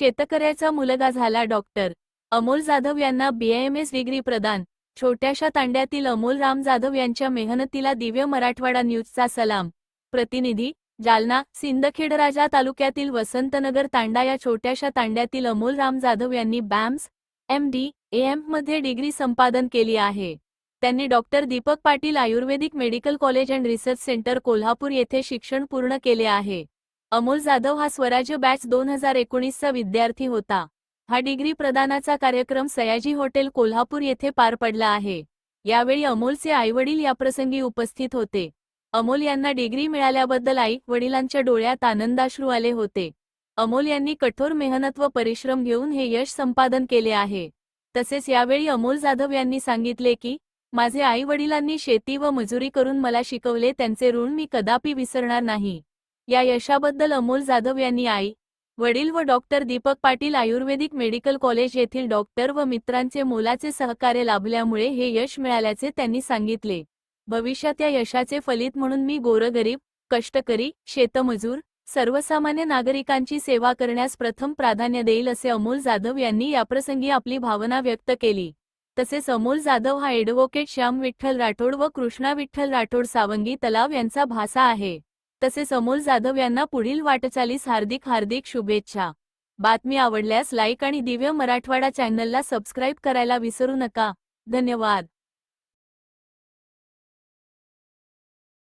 शेतकऱ्याचा मुलगा झाला डॉक्टर अमोल जाधव यांना बीएमएस डिग्री प्रदान. छोट्याशा तांड्यातील अमोल राम जाधव यांच्या मेहनतीला दिव्य मराठवाडा न्यूजचा सलाम. प्रतिनिधी जालना सिंदखेडराजा तालुक्यातील वसंतनगर तांडा या छोट्याशा तांड्यातील अमोल राम जाधव यांनी बॅम्स एम डी एममध्ये डिग्री संपादन केली आहे. त्यांनी doctor Deepak Patil ayurvedic medical college and research centre Kolhapur येथे शिक्षण पूर्ण केले आहे. अमोल जाधव हा स्वराज्य बॅच दोन हजार एकोणीसचा विद्यार्थी होता. हा डिग्री प्रदानाचा कार्यक्रम सयाजी हॉटेल कोल्हापूर येथे पार पडला आहे. यावेळी अमोलचे आईवडील याप्रसंगी उपस्थित होते. अमोल यांना डिग्री मिळाल्याबद्दल आई वडिलांच्या डोळ्यात आनंदाश्रू आले होते. अमोल यांनी कठोर मेहनत व परिश्रम घेऊन हे यश संपादन केले आहे. तसेच यावेळी अमोल जाधव यांनी सांगितले की माझे आई वडिलांनी शेती व मजुरी करून मला शिकवले त्यांचे ऋण मी कदापि विसरणार नाही. या यशाबद्दल अमोल जाधव यांनी आई वडील व doctor Deepak Patil ayurvedic medical college येथील डॉक्टर व मित्रांचे मोलाचे सहकार्य लाभल्यामुळे हे यश मिळाल्याचे त्यांनी सांगितले. भविष्यात या यशाचे फलित म्हणून मी गोरगरीब कष्टकरी शेतमजूर सर्वसामान्य नागरिकांची सेवा करण्यास प्रथम प्राधान्य देईल असे अमोल जाधव यांनी याप्रसंगी आपली भावना व्यक्त केली. तसेच अमोल जाधव हा एडव्होकेट श्याम विठ्ठल राठोड व कृष्णा विठ्ठल राठोड सावंगी तलाव यांचा भासा आहे. तसेच अमोल जाधव यांना पुढील वाटचालीस हार्दिक हार्दिक शुभेच्छा. बातमी आवडल्यास लाईक आणि दिव्य मराठवाडा चॅनलला सबस्क्राईब करायला विसरू नका. धन्यवाद.